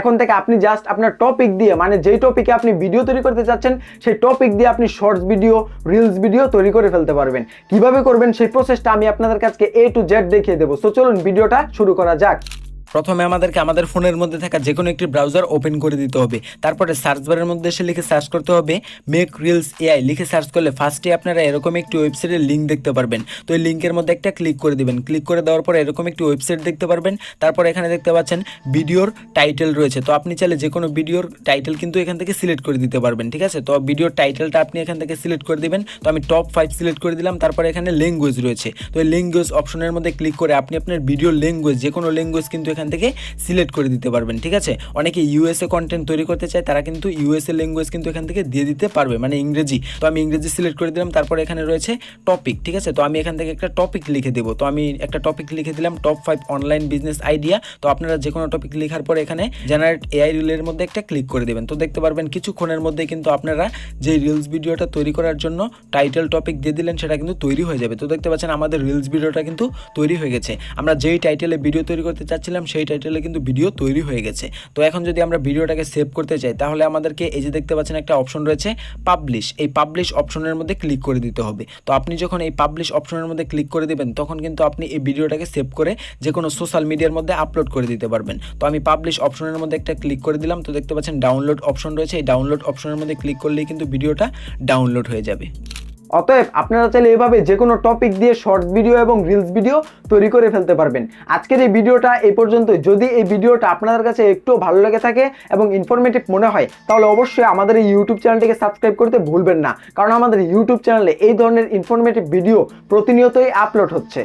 এখন থেকে আপনি জাস্ট আপনার টপিক দিয়ে মানে যেই টপিকে আপনি ভিডিও তৈরি করতে চাচ্ছেন, সেই টপিক দিয়ে আপনি শর্টস ভিডিও রিলস ভিডিও তৈরি করে ফেলতে পারবেন। কীভাবে করবেন সেই প্রসেসটা আমি আপনাদের কাছে এ টু জেড দেখিয়ে দেবো। সো চলুন ভিডিওটা শুরু করা যাক। প্রথমে আমাদেরকে আমাদের ফোনের মধ্যে থাকা যে কোনো একটি ব্রাউজার ওপেন করে দিতে হবে। তারপরে সার্চ বারের মধ্যে এসে লিখে সার্চ করতে হবে। মেক রিলস এআই লিখে সার্চ করলে ফার্স্টে আপনারা এরকম একটি ওয়েবসাইটের লিঙ্ক দেখতে পারবেন। তো এই লিঙ্কের মধ্যে একটা ক্লিক করে দেবেন। ক্লিক করে দেওয়ার পরে এরকম একটি ওয়েবসাইট দেখতে পারবেন। তারপর এখানে দেখতে পাচ্ছেন ভিডিওর টাইটেল রয়েছে। তো আপনি চাইলে যে কোনো ভিডিওর টাইটেল কিন্তু এখান থেকে সিলেক্ট করে দিতে পারবেন, ঠিক আছে? তো ভিডিওর টাইটেলটা আপনি এখান থেকে সিলেক্ট করে দিবেন। তো আমি টপ ফাইভ সিলেক্ট করে দিলাম। তারপরে এখানে ল্যাঙ্গুয়েজ রয়েছে। তো এই ল্যাঙ্গুয়েজ অপশনের মধ্যে ক্লিক করে আপনি আপনার ভিডিওর ল্যাঙ্গুয়েজ যে কোনো ল্যাঙ্গুয়েজ কিন্তু এখান থেকে সিলেক্ট করে দিতে পারবেন, ঠিক আছে? অনেকে ইউএসএ কন্টেন্ট তৈরি করতে চায়, তারা কিন্তু ইউএসএ ল্যাঙ্গুয়েজ কিন্তু এখান থেকে দিয়ে দিতে পারবে মানে ইংরেজি। তো আমি ইংরেজি সিলেক্ট করে দিলাম, তারপর এখানে রয়েছে টপিক ঠিক আছে? তো আমি এখান থেকে একটা টপিক লিখে দেবো। তো আমি একটা টপিক লিখে দিলাম top five online business idea তো আপনারা যে কোনো টপিক লেখার পর এখানে জেনারেট এআই রিলের মধ্যে একটা ক্লিক করে দেবেন। তো দেখতে পারবেন কিছুক্ষণের মধ্যে কিন্তু আপনারা যে রিলস ভিডিওটা তৈরি করার জন্য টাইটেল টপিক দিয়ে দিলেন, সেটা কিন্তু তৈরি হয়ে যাবে। তো দেখতে পাচ্ছেন আমাদের রিলস ভিডিওটা কিন্তু তৈরি হয়ে গেছে। আমরা যেই টাইটেলে ভিডিও তৈরি করতে চাচ্ছিলাম সেই টাইটেলে কিন্তু ভিডিও তৈরি হয়ে গেছে। তো এখন যদি আমরা ভিডিওটাকে সেভ করতে চাই, তাহলে আমাদেরকে এই যে দেখতে পাচ্ছেন একটা অপশন রয়েছে পাবলিশ এই পাবলিশ অপশনের মধ্যে ক্লিক করে দিতে হবে। তো আপনি যখন এই পাবলিশ অপশনের মধ্যে ক্লিক করে দিবেন, তখন কিন্তু আপনি এই ভিডিওটাকে সেভ করে যে কোনো সোশ্যাল মিডিয়ার মধ্যে আপলোড করে দিতে পারবেন। তো আমি পাবলিশ অপশনের মধ্যে একটা ক্লিক করে দিলাম, তো দেখতে পাচ্ছেন ডাউনলোড অপশন রয়েছে। এই ডাউনলোড অপশনের মধ্যে ক্লিক করলেই কিন্তু ভিডিওটা ডাউনলোড হয়ে যাবে। অতএব আপনারা চাইলে এভাবে যে কোনো টপিক দিয়ে শর্ট ভিডিও এবং রিলস ভিডিও তৈরি করে ফেলতে পারবেন। আজকের এই ভিডিওটা এই পর্যন্ত যদি এই ভিডিওটা আপনাদের কাছে একটু ভালো লেগে থাকে এবং ইনফরমেটিভ মনে হয়, তাহলে অবশ্যই আমাদের এই ইউটিউব চ্যানেলটিকে সাবস্ক্রাইব করতে ভুলবেন না। কারণ আমাদের ইউটিউব চ্যানেলে এই ধরনের ইনফরমেটিভ ভিডিও প্রতিনিয়তই আপলোড হচ্ছে।